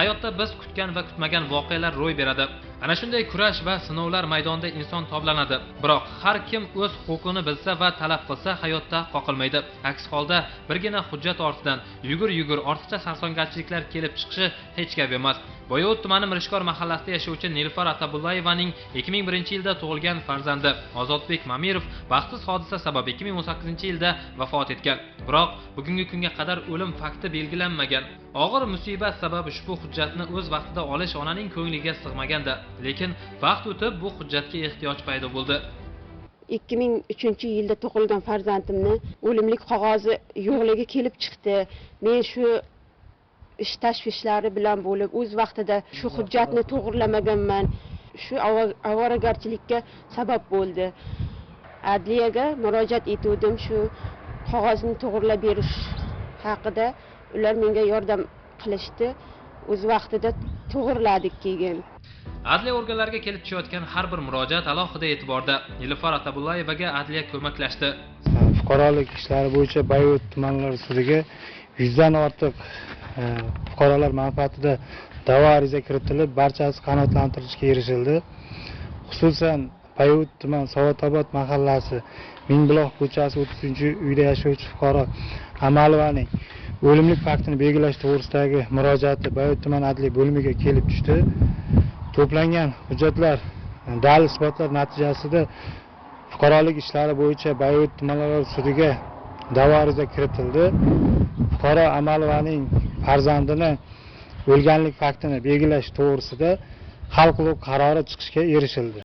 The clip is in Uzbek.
hayotda biz kutgan va kutmagan voqealar ro'y beradi. Ana shunday kurash va sinovlar maydonida inson toblanadi. Biroq har kim o'z huquqini bilsa va talab qilsa hayotda qoqilmaydi. Aks holda birgina hujjat ortidan yugur yugur ortiqcha sarsongarchiliklar kelib chiqishi hech gap emas. Boyovut tumani mirishkor mahallasida yashovchi nilufar atabullayevaning 2001 yilda tug'ilgan farzandi ozodbek mamirov baxtsiz hodisa sabab 2018 yilda vafot etgan. Biroq bugungi kunga qadar o'lim fakti belgilanmagan. Og'ir musibat sabab ushbu hujjatni o'z vaqtida olish onaning ko'ngliga sig'maganda lekin vaqt o'tib bu hujjatga ehtiyoj paydo bo'ldi. 2003 yilda tug'ilgan farzandimni o'limlik qog'ozi yo'qligi kelib chiqdi. Men shu ish tashvishlari bilan bo'lib o'z vaqtida shu hujjatni to'g'irlamaganman shu ovoragarchilikka sabab bo'ldi. Adliyaga murojaat etuvdim shu qog'ozni to'g'irlab berish haqida. Ular menga yordam qilishdi. O'z vaqtida to'g'irladik keyin adliya organlariga kelib tushayotgan har bir murojaat alohida e'tiborda nilufar atabullayevaga adliya ko'maklashdi. Fuqarolik ishlari bo'yicha bayot tumanlari sudiga yuzdan ortiq e, fuqarolar manfaatida da'vo ariza kiritilib barchasi qanoatlantirishga erishildi. Xususan bayot tuman savodobod mahallasi mingbuloq ko'chasi o'ttizinchi uyda yashovchi fuqaro amalovaning o'limlik faktini belgilash to'g'risidagi murojaati bayot tuman adliya bo'limiga kelib tushdi. To'plangan hujjatlar dalil isbotlar natijasida fuqarolik ishlari bo'yicha bayot tumanlararo sudiga da'vo ariza kiritildi. Fuqaro amalovaning farzandini o'lganlik faktini belgilash to'g'risida hal qilib qarori chiqishga erishildi.